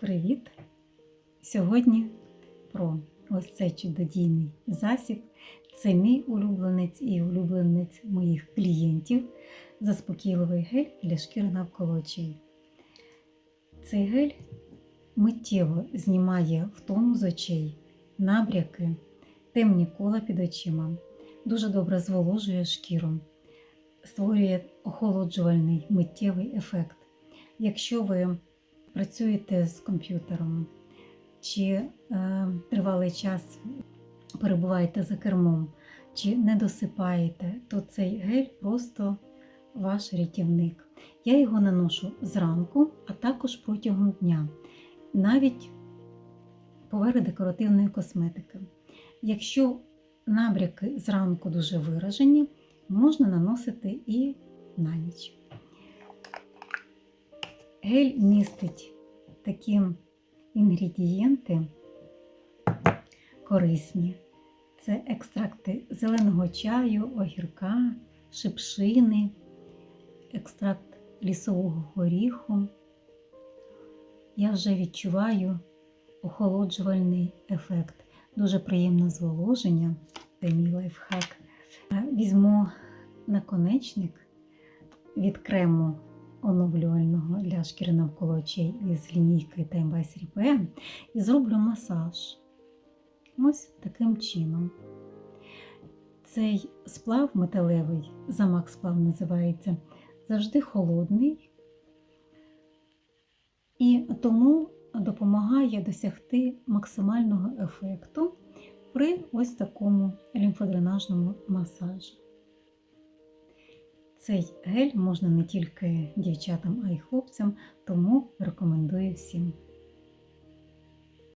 Привіт! Сьогодні про ось цей чудодійний засіб. Це мій улюбленець і улюбленець моїх клієнтів. Заспокійливий гель для шкіри навколо очей. Цей гель миттєво знімає втому з очей, набряки, темні кола під очима, дуже добре зволожує шкіру, створює охолоджувальний миттєвий ефект. Якщо ви працюєте з комп'ютером чи е, тривалий час перебуваєте за кермом, чи не досипаєте, то цей гель просто ваш рятівник. Я його наношу зранку, а також протягом дня, навіть поверх декоративної косметики. Якщо набряки зранку дуже виражені, можна наносити і на ніч. Гель містить такі інгредієнти корисні. Це екстракти зеленого чаю, огірка, шипшини, екстракт лісового горіху. Я вже відчуваю охолоджувальний ефект. Дуже приємне зволоження. Це мій лайфхак. Візьму наконечник від крему оновлювального для шкіри навколо очей із лінійки Time by 3PM і зроблю масаж. Ось таким чином. Цей сплав металевий, замак сплав називається, завжди холодний і тому допомагає досягти максимального ефекту при ось такому лімфодренажному масажі. Цей гель можна не тільки дівчатам, а й хлопцям, тому рекомендую всім.